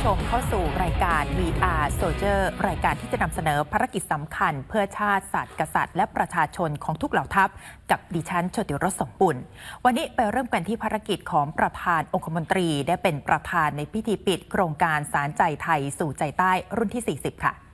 ผู้ชมเข้าสู่รายการ VR Soldier รายการที่จะนำเสนอภารกิจสำคัญ เพื่อชาติศาสตร์กษัตริย์ และประชาชนของทุกเหล่าทัพ กับดิฉันโชติรสสมบุญวันนี้ไปเริ่มกันที่ภารกิจของประธานองคมนตรีได้เป็นประธานในพิธีปิด โครงการสารใจไทยสู่ใจใต้รุ่นที่ 40 ค่ะ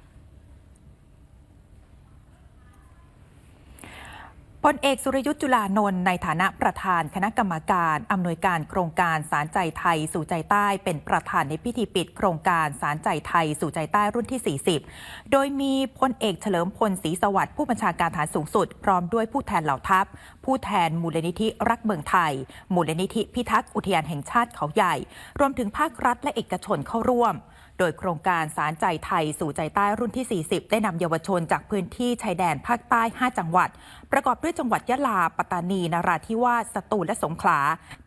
พลเอกสุรยุทธ์จุลานนท์ในฐานะประธานคณะกรรมการอำนวยการโครงการสารใจไทยสู่ใจใต้เป็นประธานในพิธีปิดโครงการสารใจไทยสู่ใจใต้รุ่นที่ 40 โดยมีพลเอกเฉลิมพลศรีสวัสดิ์ผู้บัญชาการฐานสูงสุด พร้อมด้วยผู้แทนเหล่าทัพ ผู้แทนมูลนิธิรักเมืองไทย มูลนิธิพิทักษ์อุทยานแห่งชาติเขาใหญ่ รวมถึงภาครัฐและเอกชนเข้าร่วม โดยโครงการสารใจไทยสู่ใจใต้รุ่นที่ 40 ได้นำเยาวชนจากพื้นที่ชายแดนภาคใต้ 5 จังหวัด ประกอบด้วยจังหวัดยะลา ปัตตานี นราธิวาส สตูล และสงขลา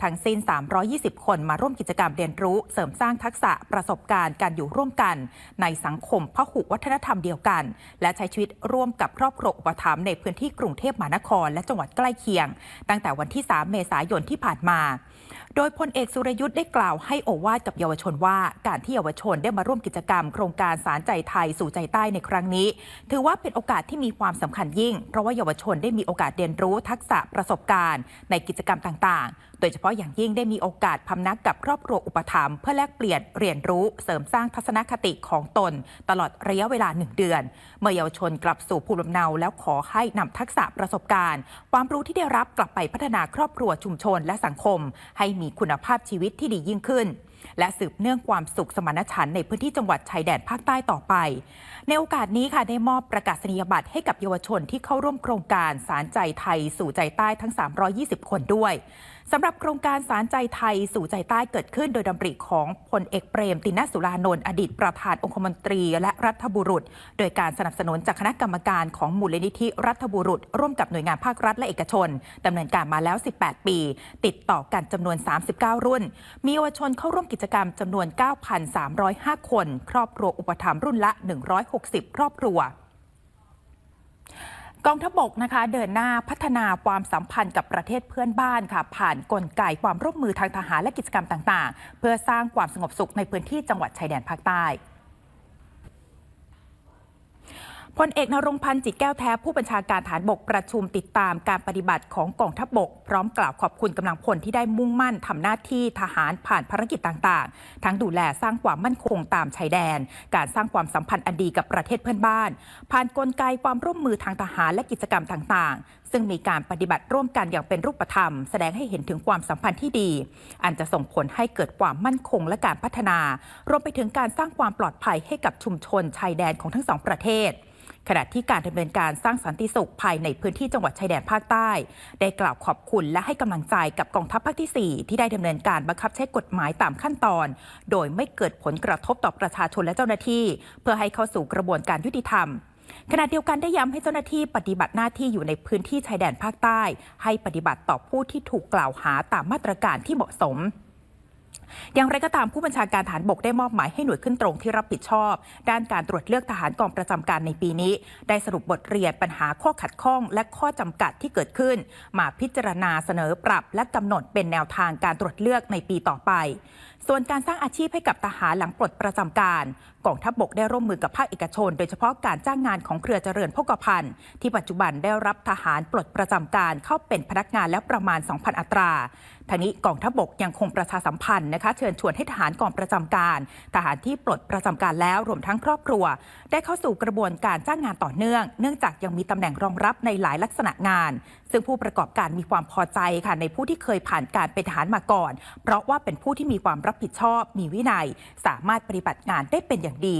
ทั้งสิ้น 320 คนมาร่วมกิจกรรมเรียนรู้ เสริมสร้างทักษะประสบการณ์การอยู่ร่วมกัน ในสังคมพหุวัฒนธรรมเดียวกัน และใช้ชีวิตร่วมกับครอบครัวอุปถัมภ์ในพื้นที่กรุงเทพมหานคร และจังหวัดใกล้เคียง ตั้งแต่วันที่ 3 เมษายนที่ผ่านมาโดยพลเอกสุรยุทธ์ได้กล่าวให้โอวาทกับเยาวชนว่า การที่เยาวชนได้มาร่วมกิจกรรม โครงการสารใจไทยสู่ใจใต้ในครั้งนี้ ถือว่าเป็นโอกาสที่มีความสำคัญยิ่ง เพราะว่าเยาวชนได้มีโอกาสเรียนรู้ทักษะประสบการณ์ ในกิจกรรมต่างๆ โดยเฉพาะอย่างยิ่งได้มีโอกาสพำนักกับครอบครัวอุปถัมภ์เพื่อแลกเปลี่ยนเรียนรู้เสริมสร้างทัศนคติของตน ตลอดระยะเวลาหนึ่งเดือน เมื่อเยาวชนกลับสู่ภูมิลำเนา แล้วขอให้นำทักษะประสบการณ์ ความรู้ที่ได้รับกลับไปพัฒนาครอบครัวชุมชนและสังคมให้มีคุณภาพชีวิตที่ดียิ่งขึ้น และสืบเนื่องความสุขสมานฉันท์ในพื้นที่จังหวัดชายแดนภาคใต้ต่อไป ในโอกาสนี้ค่ะได้มอบประกาศนียบัตรให้กับเยาวชนที่เข้าร่วมโครงการสารใจไทยสู่ใจใต้ทั้ง 320 คนด้วย สำหรับโครงการสารใจไทยสู่ใจใต้เกิดขึ้นโดยดำริของพลเอกเปรม ตินสุรานนท์อดีตประธานองคมนตรีและรัฐบุรุษ โดยการสนับสนุนจากคณะกรรมการของมูลนิธิรัฐบุรุษ ร่วมกับหน่วยงานภาครัฐและเอกชนดำเนินการมาแล้ว 18 ปี ติดต่อกันจำนวน 39 รุ่น มีเยาวชนเข้าร่วมกิจกรรมจำนวน 9,305 คน ครอบครัวอุปถัมภ์รุ่นละ 160 ครอบครัว กองทัพบกนะคะเดินหน้าพัฒนาความสัมพันธ์กับประเทศเพื่อนบ้านค่ะ ผ่านกลไกความร่วมมือทางทหารและกิจกรรมต่าง ๆ เพื่อสร้างความสงบสุขในพื้นที่จังหวัดชายแดนภาคใต้ พลเอกนรงพันธ์จิตแก้วแท้ผู้บัญชาการฐานบกประชุมติดตามการปฏิบัติของกองทัพบก พร้อมกล่าวขอบคุณกำลังพลที่ได้มุ่งมั่นทำหน้าที่ทหารผ่านภารกิจต่างๆ ทั้งดูแลสร้างความมั่นคงตามชายแดน การสร้างความสัมพันธ์อันดีกับประเทศเพื่อนบ้าน ผ่านกลไกความร่วมมือทางทหารและกิจกรรมต่างๆ ซึ่งมีการปฏิบัติร่วมกันอย่างเป็นรูปธรรม แสดงให้เห็นถึงความสัมพันธ์ที่ดี อันจะส่งผลให้เกิดความมั่นคงและการพัฒนา รวมไปถึงการสร้างความปลอดภัยให้กับชุมชนชายแดนของทั้งสองประเทศ ขณะที่การดำเนินการสร้างสันติสุขภายในพื้นที่จังหวัดชายแดนภาคใต้ ได้กล่าวขอบคุณและให้กำลังใจกับกองทัพภาคที่ 4 ที่ได้ดำเนินการบังคับใช้กฎหมายตามขั้นตอน โดยไม่เกิดผลกระทบต่อประชาชนและเจ้าหน้าที่ เพื่อให้เข้าสู่กระบวนการยุติธรรมขณะเดียวกันได้ย้ำให้เจ้าหน้าที่ปฏิบัติหน้าที่อยู่ในพื้นที่ชายแดนภาคใต้ ให้ปฏิบัติต่อผู้ที่ถูกกล่าวหาตามมาตรการที่เหมาะสม อย่างไรก็ตามผู้บัญชาการฐานบกได้มอบหมายให้หน่วยขึ้นตรงที่รับผิดชอบ ด้านการตรวจเลือกทหารกองประจำการในปีนี้ ได้สรุปบทเรียนปัญหาข้อขัดข้อง และข้อจำกัดที่เกิดขึ้น มาพิจารณาเสนอปรับและกำหนดเป็นแนวทางการตรวจเลือกในปีต่อไป ส่วนการสร้างอาชีพให้กับทหารหลังปลดประจำการกองทัพบบกได้ร่วมมือกับภาคเอกชน โดยเฉพาะการจ้างงานของเครือเจริญพกพันธ์ที่ปัจจุบันได้รับทหารปลดประจำการเข้าเป็นพนักงานแล้วประมาณ 2,000 อัตราทางนี้กองทัพบบกยังคงประชาสัมพันธ์นะคะเชิญชวนให้ทหารกองประจำการ ทหารที่ปลดประจำการแล้วรวมทั้งครอบครัว ได้เข้าสู่กระบวนการจ้างงานต่อเนื่อง เนื่องจากยังมีตำแหน่งรองรับในหลายลักษณะงาน ซึ่งผู้ประกอบการมีความพอใจค่ะในผู้ที่เคยผ่านการเป็นทหารมาก่อน เพราะว่าเป็นผู้ที่มีความรับผิดชอบ มีวินัย สามารถปฏิบัติงานได้เป็นอย่างดี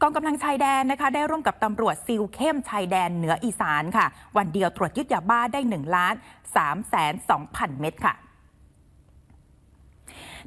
กองกำลังชายแดนนะคะได้ร่วมกับตำรวจซิลเข้มชายแดนเหนืออีสานค่ะ วันเดียวตรวจยึดยาบ้าได้1ล้าน3แสน2พันเม็ดค่ะ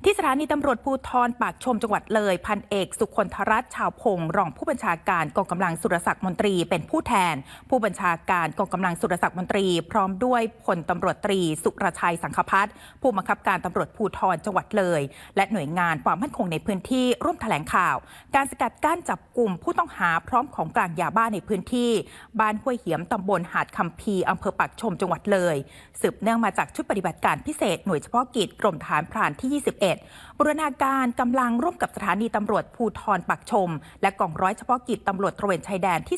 ที่สถานีตำรวจภูธรปากชมจังหวัดเลย พันเอกสุคนธรัตชาวพงศ์รองผู้บัญชาการกองกำลังสุรศักดิ์มนตรีเป็นผู้แทน ผู้บัญชาการกองกำลังสุรศักดิ์มนตรี พร้อมด้วยพลตำรวจตรี สุรชัยสังคพัฒน์ผู้บังคับการตำรวจภูธรจังหวัดเลย และหน่วยงานความมั่นคงในพื้นที่ร่วมแถลงข่าว การสกัดกั้นจับกลุ่มผู้ต้องหาพร้อมของกลางยาบ้าในพื้นที่ บ้านห้วยเหียมตำบลหาดคำพีอำเภอปากชมจังหวัดเลย สืบเนื่องมาจากชุดปฏิบัติการพิเศษหน่วยเฉพาะกิจกรมฐานพรานที่ 21 21บูรณาการกำลังร่วมกับสถานีตำรวจภูทรปักชม และกองร้อยเฉพาะกิจตำรวจตระเวนชายแดนที่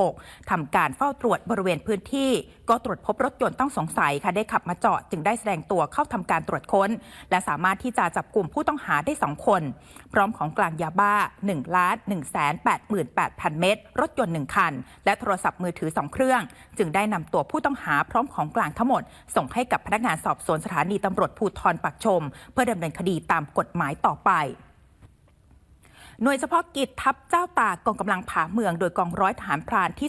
246 ทำการเฝ้าตรวจบริเวณพื้นที่ ก็ตรวจพบรถยนต์ต้องสงสัยค่ะได้ขับมาจอดจึงได้แสดงตัวเข้าทำการตรวจค้น และสามารถที่จะจับกลุ่มผู้ต้องหาได้ 2 คน พร้อมของกลางยาบ้า1ล้าน1 8 8 0 0 0 เม็ดรถยนต์ 1 คัน และโทรศัพท์มือถือ 2 เครื่อง จึงได้นำตัวผู้ต้องหาพร้อมของกลางทั้งหมด ส่งให้กับพนักงานสอบสวนสถานีตำรวจภูธรปักชม เพื่อดำเนินคดีตามกฎหมายต่อไป หน่วยเฉพาะกิจทัพเจ้าตากกองกำลังผาเมือง โดยกองร้อยฐานพรานที่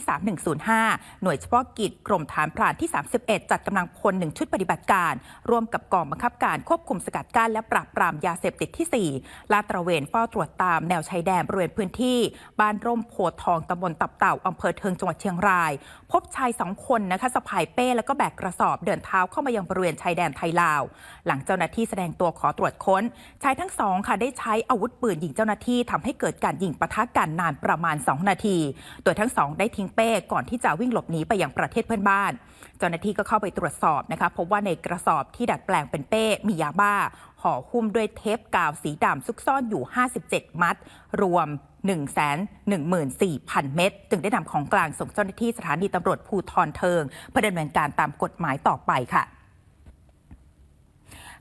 3105 หน่วยเฉพาะกิจกรมฐานพรานที่ 31 จัดกำลังพลหนึ่งชุดปฏิบัติการ ร่วมกับกองบังคับการควบคุมสกัดกั้นและปราบปรามยาเสพติดที่ 4 ลาดตระเวนเฝ้าตรวจตามแนวชายแดนบริเวณพื้นที่ บ้านร่มโพทองตำบลตับเต่าอำเภอเทิงจังหวัดเชียงราย พบชายสองคนนะคะสะพายเป้แล้วก็แบกกระสอบเดินเท้าเข้ามายังบริเวณชายแดนไทยลาว หลังเจ้าหน้าที่แสดงตัวขอตรวจค้นชายทั้งสองค่ะได้ใช้อาวุธปืนยิงเจ้าหน้าที่ทำให้เกิดการยิงปะทะกันนานประมาณ 2 นาที โดยทั้งสองได้ทิ้งเป้ก่อนที่จะวิ่งหลบหนีไปยังประเทศเพื่อนบ้าน เจ้าหน้าที่ก็เข้าไปตรวจสอบนะคะพบว่าในกระสอบที่ดัดแปลงเป็นเป้มียาบ้าห่อหุ้มด้วยเทปกาวสีดำซุกซ่อนอยู่ 57 มัด รวม 1 1 4 0 0 0 เม็ดจึงได้นำของกลางส่งเจ้าหน้าที่สถานีตำรวจภูทรเทิงเพื่อดำเนินการตามกฎหมายต่อไปค่ะ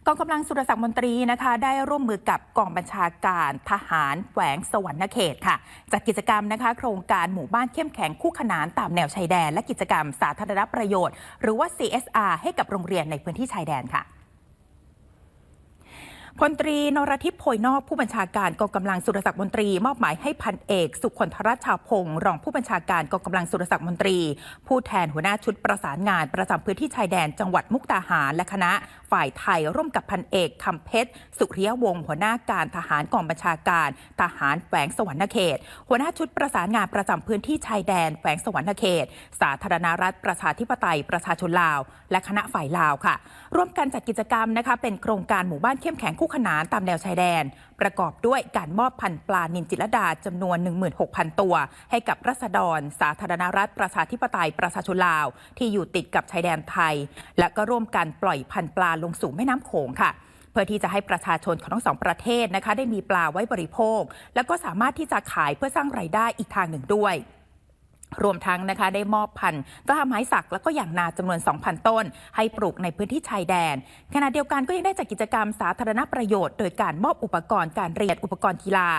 กองกำลังสุรศักดิ์มนตรีนะคะได้ร่วมมือกับกองบัญชาการทหารแขวงสวรรณเขตค่ะจัดกิจกรรมนะคะโครงการหมู่บ้านเข้มแข็งคู่ขนานตามแนวชายแดน และกิจกรรมสาธารณประโยชน์ หรือว่า CSR ให้กับโรงเรียนในพื้นที่ชายแดนค่ะ พลตรีนรทิพย์โพยนอกผู้บัญชาการกองกำลังสุรศักดิ์มนตรี มอบหมายให้พันเอก สุคนธรัชชาพงศ์รองผู้บัญชาการกองกำลังสุรศักดิ์มนตรี ผู้แทนหัวหน้าชุดประสานงานประจำพื้นที่ชายแดนจังหวัดมุกดาหารและคณะ ฝ่ายไทยร่วมกับพันเอกคำเพชรสุริยวงศ์หัวหน้าการทหารกองบัญชาการ ทหารแฝงสวรรณเขต หัวหน้าชุดประสานงานประจำพื้นที่ชายแดนแฝงสวรรณเขต สาธารณรัฐประชาธิปไตยประชาชนลาว และคณะฝ่ายลาวค่ะ ร่วมกันจัดกิจกรรมนะคะเป็นโครงการหมู่บ้านเข้มแข็งคู่ขนานตามแนวชายแดน ประกอบด้วยการมอบพันธุ์ปลานินจิตรดาจำนวน 16,000 ตัว ให้กับรัษฎร สาธารณรัฐประชาธิปไตยประชาชนลาว ที่อยู่ติดกับชายแดนไทย และก็ร่วมกันปล่อยพันธุ์ปลาลงสู่แม่น้ำโขงค่ะเพื่อที่จะให้ประชาชนของทั้งสองประเทศนะคะได้มีปลาไว้บริโภค แล้วก็สามารถที่จะขายเพื่อสร้างไรายได้อีกทางหนึ่งด้วย รวมทั้งนะคะได้มอบพันธุ์กล้าไม้สักแล้วก็อย่างนาจำนวน 2,000 ต้น ให้ปลูกในพื้นที่ชายแดน ขณะเดียวกันก็ยังได้จัดกิจกรรมสาธารณประโยชน์ โดยการมอบอุปกรณ์การเรียนอุปกรณ์กีฬา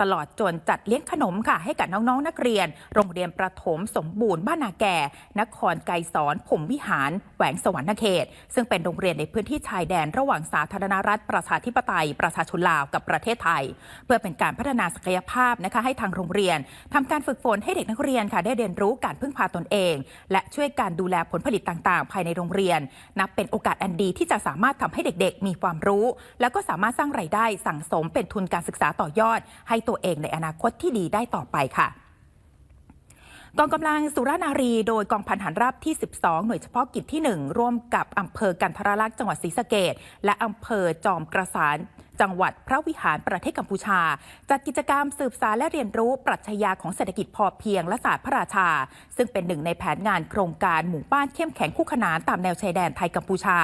ตลอดจนจัดเลี้ยงขนมค่ะ ให้กับน้องๆนักเรียน โรงเรียนประถมสมบูรณ์บ้านนาแก่ นครไกรสอนผมวิหารแหวงสวรรณเขต ซึ่งเป็นโรงเรียนในพื้นที่ชายแดน ระหว่างสาธารณรัฐประชาธิปไตย ประชาชนลาวกับประเทศไทย เพื่อเป็นการพัฒนาศักยภาพนะคะให้ทางโรงเรียนทำการฝึกฝนให้เด็กนักเรียนค่ะได้เรียนรู้การพึ่งพาตนเอง และช่วยการดูแลผลผลิตต่างๆ ภายในโรงเรียน นับเป็นโอกาสอันดีที่จะสามารถทำให้เด็กๆ มีความรู้ แล้วก็สามารถสร้างไรายได้สั่งสมเป็นทุนการศึกษาต่อยอด ให้ตัวเองในอนาคตที่ดีได้ต่อไปค่ะกองกำลังสุรานารีโดยกองพันหันราบที่ 12 หน่วยเฉพาะกิจที่ 1 ร่วมกับอำเภอกันทรลักษณ์จังหวัดศรีสะเกดและอำเภอจอมกระสาน จังหวัดพระวิหารประเทศกัมพูชา จัดกิจกรรมสืบสารและเรียนรู้ปรัชญาของเศรษฐกิจพอเพียงและศาสตร์พระราชา ซึ่งเป็นหนึ่งในแผนงานโครงการหมู่บ้านเข้มแข็งคู่ขนานตามแนวชายแดนไทยกัมพูชา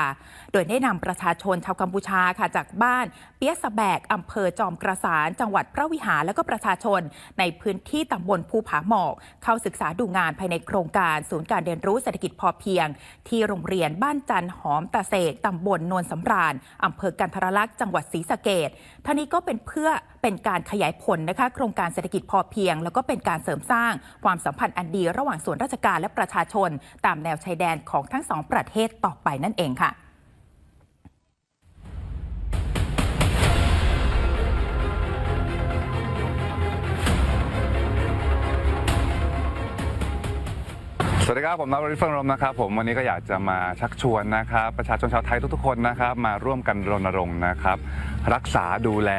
โดยได้นำประชาชนชาวกัมพูชาค่ะจากบ้านเปียสะแบกอำเภอจอมกระสานจังหวัดพระวิหารและก็ประชาชน ในพื้นที่ตำบลภูผาหมอก เข้าศึกษาดูงานภายในโครงการศูนย์การเรียนรู้เศรษฐกิจพอเพียง ที่โรงเรียนบ้านจันหอมตะเสกตำบลนวลสำราญอำเภอกันทรลักษณ์จังหวัดศรีสะเกตท่านี้ก็เป็นเพื่อเป็นการขยายผลนะคะโครงการเศรษฐกิจพอเพียง แล้วก็เป็นการเสริมสร้างความสัมพันธ์อันดี ระหว่างส่วนราชการและประชาชน ตามแนวชายแดนของทั้งสองประเทศต่อไปนั่นเองค่ะ สวัสดีครับผมนวริศเฟิงรมนะครับผมวันนี้ก็อยากจะมาชักชวนนะครับประชาชนชาวไทยทุกๆคนนะครับมาร่วมกันรณรงค์นะครับ รักษาดูแล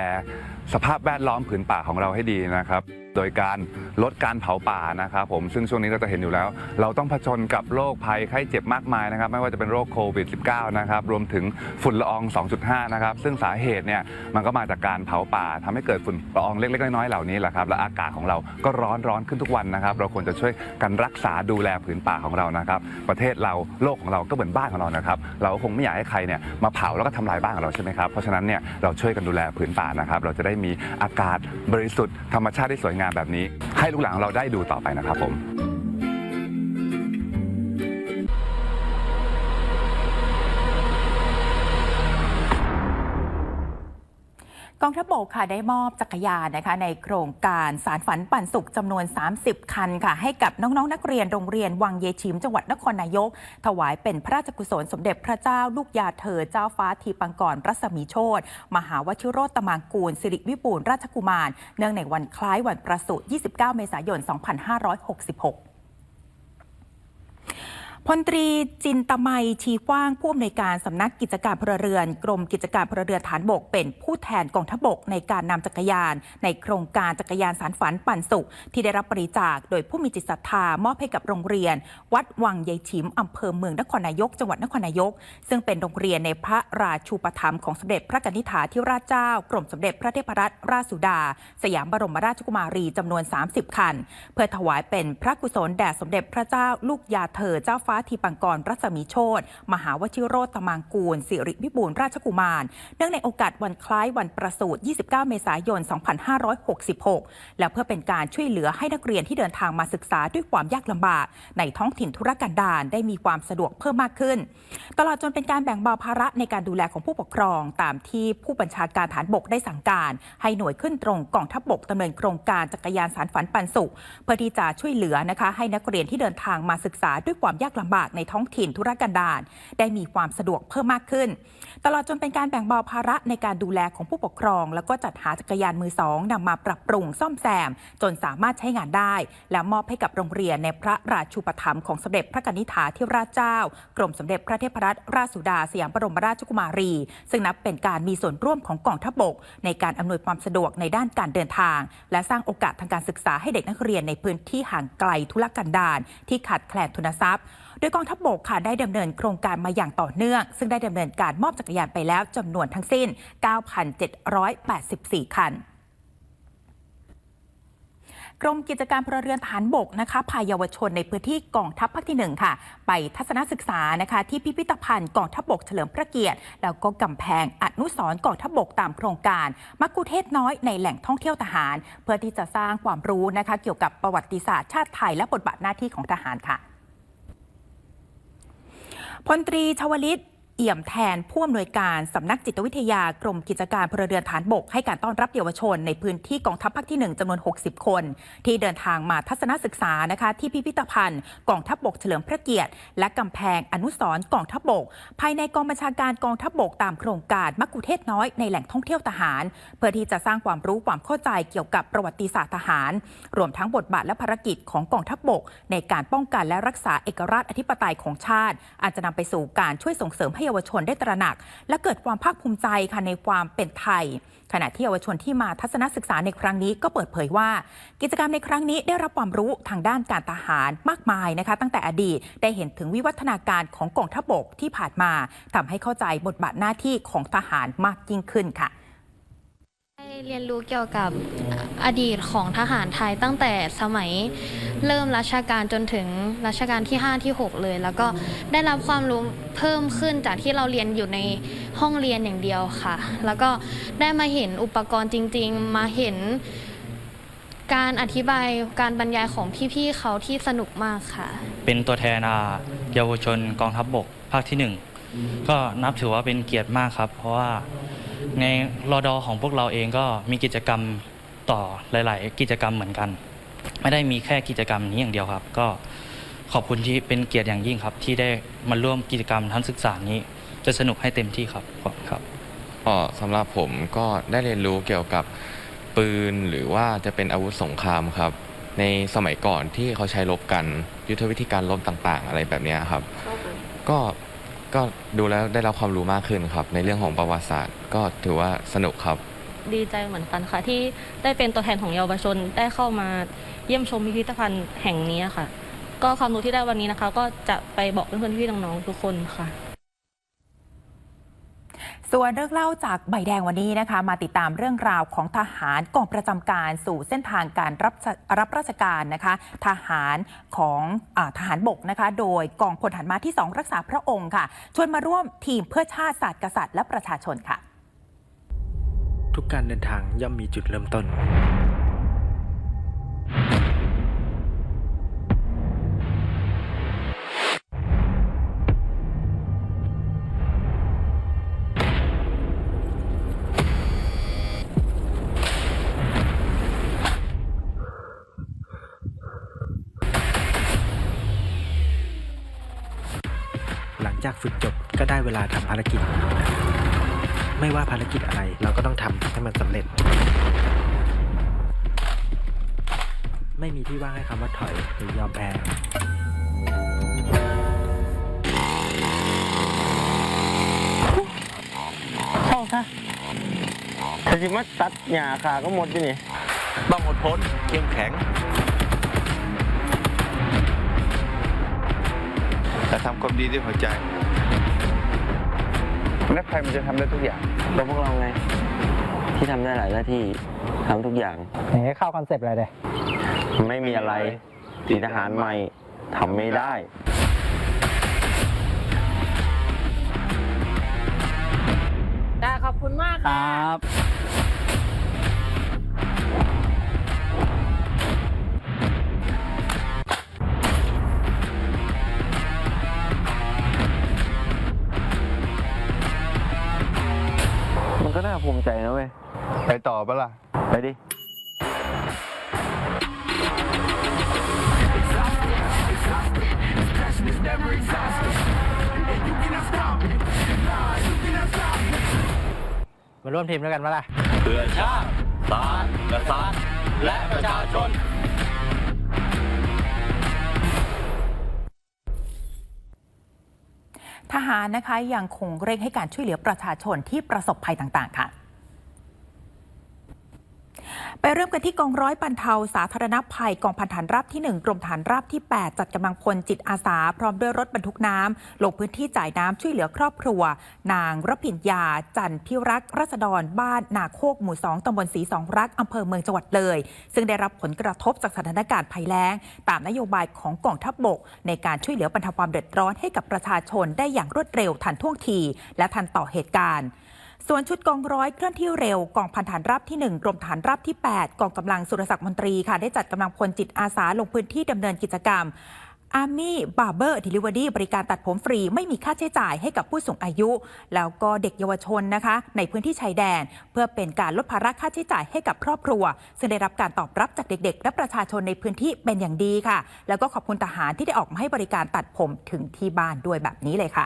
สภาพแวดล้อมผืนป่าของเราให้ดีนะครับ โดยการลดการเผาป่านะครับผมซึ่งช่วงนี้ก็จะเห็นอยู่แล้ว เราต้องผจญกับโรคภัยไข้เจ็บมากมายนะครับไม่ว่าจะเป็นโรคโควิด -19 นะครับรวมถึงฝุ่นละออง 2.5 นะครับ ซึ่งสาเหตุเนี่ยมันก็มาจากการเผาป่าทำให้เกิดฝุ่นละอองเล็กๆน้อยๆเหล่านี้แหละครับและอากาศของเราก็ร้อนร้อนขึ้นทุกวันนะครับเราควรจะช่วยกันรักษาดูแลผืนป่าของเรานะครับ ประเทศเราโลกของเราก็เหมือนบ้านของเรานะครับเราก็คงไม่อยากให้ใครเนี่ยมาเผาแล้วก็ทำลายบ้านของเราใช่ไหมครับเพราะฉะนั้นเนี่ยเราช่วยกันดูแลผืนป่านะครับเราจะได้มีอากาศบริสุทธิ์ธรรมชาติที่สวยงามแบบนี้ ให้ลูกหลานของเราได้ดูต่อไปนะครับผม องทัพบกค่ะได้มอบจักรยานนะคะ ในโครงการสารฝันปั่นสุขจำนวน 30 คันค่ะ ให้กับน้องๆนักเรียนโรงเรียนวังเยชิม จังหวัดนครนายก ถวายเป็นพระราชกุศลสมเด็จพระเจ้าลูกยาเธอเจ้าฟ้าทีปังกรรัศมีโชตมหาวชิโรตมางกูล สิริวิบูลราชกุมาร เนื่องในวันคล้ายวันประสูติ29 เมษายน 2566 พลตรีจินตมัยชีกว้างผู้อำนวยการสำนักกิจการพลเรือน กรมกิจการพลเรือนฐานบก เป็นผู้แทนกองทพบกในการนำจักรยาน ในโครงการจักรยานสารฝันปั่นสุข ที่ได้รับบริจาคโดยผู้มีจิตศรัทธามอบให้กับโรงเรียน วัดวังยายฉิมอำเภอเมืองนครนายก จังหวัดนครนายก ซึ่งเป็นโรงเรียนในพระราชูปถัมภ์ของสมเด็จพระกนิษฐาธิราชเจ้ากรมสมเด็จพระเทพรัตนราชสุดา สยามบรมราชกุมารีจำนวน 30 คัน เพื่อถวายเป็นพระกุศลแด่สมเด็จพระเจ้าลูกยาเธอเจ้าฟ้าทีปังกรรัศมีโชตมหาวชิโรตมังกูล สิริวิบูลราชกุมาร เนื่องในโอกาสวันคล้ายวันประสูติ 29 เมษายน 2566 และเพื่อเป็นการช่วยเหลือให้นักเรียนที่เดินทางมาศึกษาด้วยความยากลำบาก ในท้องถิ่นธุรกันดารได้มีความสะดวกเพิ่มมากขึ้น ตลอดจนเป็นการแบ่งเบาภาระในการดูแลของผู้ปกครอง ตามที่ผู้บัญชาการฐานบกได้สั่งการ ให้หน่วยขึ้นตรงกองทัพบกดำเนินโครงการจักรยานสารฝันปันสุข เพื่อที่จะช่วยเหลือนะคะให้นักเรียนที่เดินทางมาศึกษาด้วยความยากลำบากในท้องถิ่นธุรกันดารได้มีความสะดวกเพิ่มมากขึ้น ตลอดจนเป็นการแบ่งเบาภาระในการดูแลของผู้ปกครอง แล้วก็จัดหาจักรยานมือสองนำมาปรับปรุงซ่อมแซม จนสามารถใช้งานได้ และมอบให้กับโรงเรียนในพระราชูปถัมภ์ของสมเด็จพระกนิษฐาธิราชเจ้า กรมสมเด็จพระเทพรัตนราชสุดาสยามบรมราชกุมารี ซึ่งนับเป็นการมีส่วนร่วมของกองทัพบก ในการอำนวยความสะดวกในด้านการเดินทาง และสร้างโอกาสทางการศึกษาให้เด็กนักเรียนในพื้นที่ห่างไกลทุรกันดารที่ขาดแคลนทุนทรัพย์โดยกองทัพบกค่ะได้ดำเนินโครงการมาอย่างต่อเนื่อง ซึ่งได้ดำเนินการมอบจักรยานไปแล้วจำนวนทั้งสิ้น 9,784 คันกรมกิจการพลเรือนฐานบกนะคะพาเยาวชนในพื้นที่กองทัพภาคที่ 1 ค่ะ ไปทัศนศึกษานะคะที่พิพิธภัณฑ์กองทัพบกเฉลิมพระเกียรติ แล้วก็กำแพงอนุสรกองทัพบกตามโครงการมักคุเทศน้อยในแหล่งท่องเที่ยวทหาร เพื่อที่จะสร้างความรู้นะคะเกี่ยวกับประวัติศาสตร์ชาติไทยและบทบาทหน้าที่ของทหารค่ะ พลตรีชวลิต เอี่ยมแทนผู้อำนวยการสำนักจิตวิทยากรมกิจการพลเรือนฐานบก ให้การต้อนรับเยาวชน ในพื้นที่กองทัพภาคที่ 1จำนวน 60 คน ที่เดินทางมาทัศนศึกษานะคะที่พิพิธภัณฑ์กองทัพบกเฉลิมพระเกียรติ และกำแพงอนุสรณ์กองทัพบก ภายในกองบัญชาการกองทัพบกตามโครงการมักคุเทศน้อยในแหล่งท่องเที่ยวทหาร เพื่อที่จะสร้างความรู้ความเข้าใจเกี่ยวกับประวัติศาสตร์ทหาร รวมทั้งบทบาทและภารกิจของกองทัพบก ในการป้องกันและรักษาเอกราชอธิปไตยของชาติ อาจจะนำไปสู่การช่วยส่งเสริมให้เยาวชนได้ตระหนัก และเกิดความภาคภูมิใจค่ะในความเป็นไทย ขณะที่เยาวชนที่มาทัศนศึกษาในครั้งนี้ก็เปิดเผยว่า กิจกรรมในครั้งนี้ได้รับความรู้ทางด้านการทหารมากมายนะคะ ตั้งแต่อดีตได้เห็นถึงวิวัฒนาการของกองทัพบกที่ผ่านมาทำให้เข้าใจบทบาทหน้าที่ของทหารมากยิ่งขึ้นค่ะ เรียนรู้เกี่ยวกับอดีตของทหารไทยตั้งแต่สมัยเริ่มรัชกาลจนถึงรัชกาลที่ 5 ที่ 6 เลย แล้วก็ได้รับความรู้เพิ่มขึ้นจากที่เราเรียนอยู่ในห้องเรียนอย่างเดียวค่ะ แล้วก็ได้มาเห็นอุปกรณ์จริง ๆ มาเห็นการอธิบายการบรรยายของพี่ๆเขาที่สนุกมากค่ะ เป็นตัวแทนาเยาวชนกองทัพบบกภาคที่หนึ่งก็นับถือว่าเป็นเกียรติมากครับ เพราะว่า ในรอดอของพวกเราเองก็มีกิจกรรมต่อหลาย ๆ กิจกรรมเหมือนกัน ไม่ได้มีแค่กิจกรรมนี้อย่างเดียวครับ ก็ขอบคุณที่เป็นเกียรติอย่างยิ่งครับ ที่ได้มาร่วมกิจกรรมทันศึกษานี้ จะสนุกให้เต็มที่ครับขอบคุณครับก็สำหรับผมก็ได้เรียนรู้เกี่ยวกับปืนหรือว่าจะเป็นอาวุธสงครามครับ ในสมัยก่อนที่เขาใช้รบกันยุทธวิธีการรบต่าง ๆ อะไรแบบเนี้ยครับ ก็ ก็ดูแล้วได้รับความรู้มากขึ้นครับ ในเรื่องของประวัติศาสตร์ ก็ถือว่าสนุกครับ ดีใจเหมือนกันค่ะ ที่ได้เป็นตัวแทนของเยาวชนได้เข้ามาเยี่ยมชมพิพิธภัณฑ์แห่งนี้ค่ะ ก็ความรู้ที่ได้วันนี้นะคะ ก็จะไปบอกเพื่อนๆพี่ๆน้องๆทุกคนค่ะ ส่วนเรื่องเล่าจากใบแดงวันนี้นะคะ มาติดตามเรื่องราวของทหารกองประจำการสู่เส้นทางการรับรับราชการนะคะ ทหารของอทหารบกนะคะ โดยกองพลฐานมาที่ 2 รักษาพระองค์ค่ะชวนมาร่วมทีมเพื่อชาติศาสตร์กษัตริย์และประชาชนค่ะ ทุกการเดินทางย่อมมีจุดเริ่มต้น จากฝึกจบก็ได้เวลาทำภารกิจ ไม่ว่าภารกิจอะไรเราก็ต้องทำให้มันสำเร็จ ไม่มีที่ว่างให้คำว่าถอยหรือยอมแพ้เข้าซะแต่สิมาตัดหญ้าขาก็หมดอยู่นี่ต้องอดทนเข้มแข็ง แต่ทำความดีด้วยหัวใจและใครมันจะทำได้ทุกอย่างก็พวกเราไง ที่ทำได้หลายหน้าที่ทำทุกอย่างอย่างนี้เข้าคอนเซปต์เลยเลยไม่มีอะไรสีทหารใหม่ทำไม่ได้ได้ขอบคุณมากคค่ะรับ นก็น่าภูมิใจนะเว้ย ไปต่อปะล่ะ ไปดิ มาร่วมทีมด้วยกันปะล่ะ เพื่อชาติศาสตร์กษัตริย์และประชาชน ทหารนะคะยังคงเร่งให้การช่วยเหลือประชาชนที่ประสบภัยต่างๆ ค่ะ ไปเริ่มกันที่กองร้อยบรรเทาสาธารณภัยกองพันฐานราบที่ 1 กรมฐานราบที่ 8 จัดกำลังพลจิตอาสา พร้อมด้วยรถบรรทุกน้ำลงพื้นที่จ่ายน้ำช่วยเหลือครอบครัว นางรพิญญา จันพิรักษ์รัศดร บ้านนาโคกหมู่2ตำบลศรีสองรักอำเภอเมืองจังหวัดเลย ซึ่งได้รับผลกระทบจากสถานการณ์ภัยแล้ง ตามนโยบายของกองทัพบบก ในการช่วยเหลือบรรเทาความเดือดร้อนให้กับประชาชนได้อย่างรวดเร็วทันท่วงที และทันต่อเหตุการณ์ ส่วนชุดกองร้อยเคลื่อนที่เร็วกองพันฐานราบที่ 1 กรมฐานราบที่ 8 กองกำลังสุรศักดิ์มนตรีค่ะ ได้จัดกำลังพลจิตอาสาลงพื้นที่ดำเนินกิจกรรม Army Barber Delivery บริการตัดผมฟรีไม่มีค่าใช้จ่ายให้กับผู้สูงอายุ แล้วก็เด็กเยาวชนนะคะ ในพื้นที่ชายแดน เพื่อเป็นการลดภาระค่าใช้จ่ายให้กับครอบครัว ซึ่งได้รับการตอบรับจากเด็ก ๆ และประชาชนในพื้นที่เป็นอย่างดีค่ะ แล้วก็ขอบคุณทหารที่ได้ออกมาให้บริการตัดผมถึงที่บ้านด้วยแบบนี้เลยค่ะ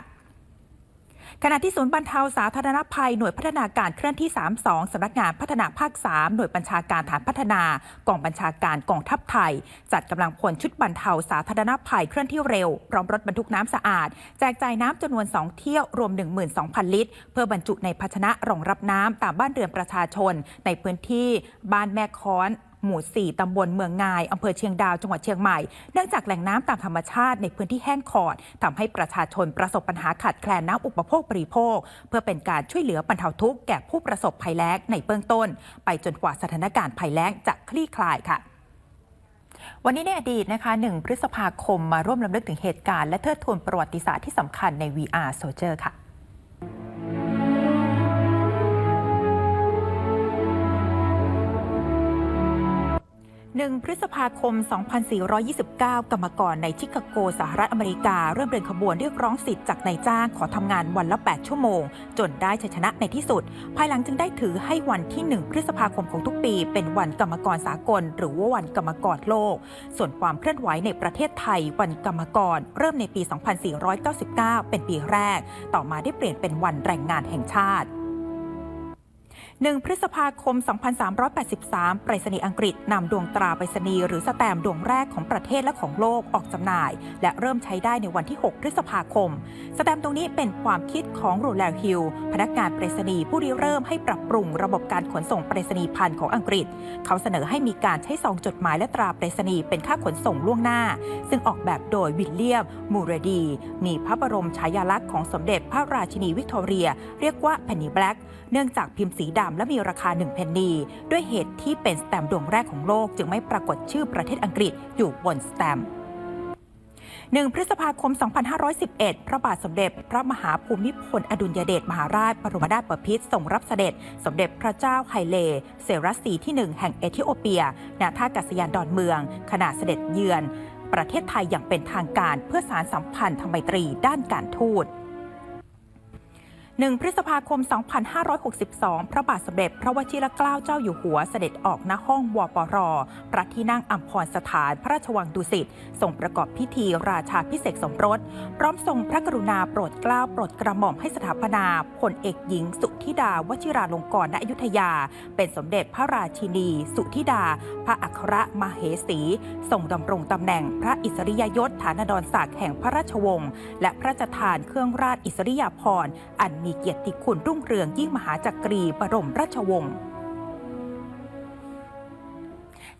ขณะที่ศูนย์บรรเทาสาธารณภัยหน่วยพัฒนาการเคลื่อนที่ 32 สำนักงานพัฒนาภาค 3 หน่วยบัญชาการฐานพัฒนากองบัญชาการกองทัพไทย จัดกำลังพลชุดบรรเทาสาธารณภัยเคลื่อนที่เร็ว พร้อมรถบรรทุกน้ำสะอาด แจกจ่ายน้ำจำนวน 2 เที่ยวรวม 12,000 ลิตร เพื่อบรรจุในภาชนะรองรับน้ำตามบ้านเรือนประชาชน ในพื้นที่บ้านแม่ค้อน หมู่ 4 ตำบลเมืองงายอำเภอเชียงดาว จังหวัดเชียงใหม่ เนื่องจากแหล่งน้ำตามธรรมชาติในพื้นที่แห้งขอดทำให้ประชาชนประสบปัญหาขาดแคลนน้ำอุปโภคบริโภค เพื่อเป็นการช่วยเหลือบรรเทาทุกข์แก่ผู้ประสบภัยแล้งในเบื้องต้น ไปจนกว่าสถานการณ์ภัยแล้งจะคลี่คลายค่ะวันนี้ในอดีตนะคะ 1 พฤษภาคมมาร่วมรำลึกถึงเหตุการณ์และเทิดทูนประวัติศาสตร์ที่สำคัญใน VR Soldier ค่ะ 1 พฤษภาคม 2429 กรรมกรในชิคาโกสหรัฐอเมริกา เริ่มเดินขบวนเรียกร้องสิทธิ์จากนายจ้างขอทำงานวันละ 8 ชั่วโมง จนได้ชัยชนะในที่สุด ภายหลังจึงได้ถือให้วันที่ 1 พฤษภาคมของทุกปี เป็นวันกรรมกรสากล หรือว่าวันกรรมกรโลก ส่วนความเคลื่อนไหวในประเทศไทย วันกรรมกร เริ่มในปี 2499 เป็นปีแรก ต่อมาได้เปลี่ยนเป็นวันแรงงานแห่งชาติ 1 พฤษภาคม 2383 ไปรษณีย์อังกฤษนำดวงตราไปรษณีย์หรือสแตมป์ดวงแรกของประเทศและของโลกออกจำหน่าย และเริ่มใช้ได้ในวันที่ 6 พฤษภาคม สแตมป์ตรงนี้เป็นความคิดของโรแลนฮิลพนักงานไปรษณีย์ผู้ริเริ่มให้ปรับปรุงระบบการขนส่งไปรษณีย์พันธุ์ของอังกฤษ เขาเสนอให้มีการใช้ซองจดหมายและตราไปรษณีย์เป็นค่าขนส่งล่วงหน้า ซึ่งออกแบบโดยวิลเลียมมูเรดี มีพระบรมฉายาลักษณ์ของสมเด็จพระราชินีวิกตอเรีย เรียกว่า Penny Black เนื่องจากพิมพ์สีดำและมีราคา1เพนนีด้วยเหตุที่เป็นสแตมป์ดวงแรกของโลก จึงไม่ปรากฏชื่อประเทศอังกฤษอยู่บนสแตมป์1พฤษภาคม 2511 พระบาทสมเด็จ พระมหาภูมิพล อดุลยเดชมหาราช บรมนาถบพิตรทรงรับเสด็จ สมเด็จพระเจ้าไฮเล เซรัสีที่ 1 แห่งเอธิโอเปีย ณ ท่ากัศยานดอนเมือง ขณะเสด็จเยือน ประเทศไทยอย่างเป็นทางการเพื่อสารสัมพันธ์ทางไมตรีด้านการทูต 1 พฤษภาคม 2562 พระบาทสมเด็จพระวชิรเกล้าเจ้าอยู่หัวเสด็จออกณห้องวปรพระที่นั่งอัมพรสถานพระราชวังดุสิตทรงประกอบพิธีราชาพิเศษสมรส พร้อมทรงพระกรุณาโปรดเกล้าโปรดกระหม่อมให้สถาปนาพลเอกหญิง สุธิดาวชิราลงกรณอยุธยา เป็นสมเด็จพระราชินี สุธิดา พระอัครมเหสี ทรงดำรงตำแหน่งพระอิสริยยศฐานดรศักดิ์แห่งพระราชวงศ์และพระราชทานเครื่องราชอิสริยาภรณ์อันมีมีเกียรติคุณรุ่งเรืองยิ่งมหาจักรีบรมราชวงศ์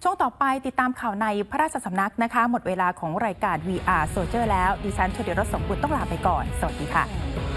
ช่วงต่อไปติดตามข่าวในพระราชสำนักนะคะ หมดเวลาของรายการ VR Soldier แล้ว ดิฉันชดิรสสมบุญต้องลาไปก่อน สวัสดีค่ะ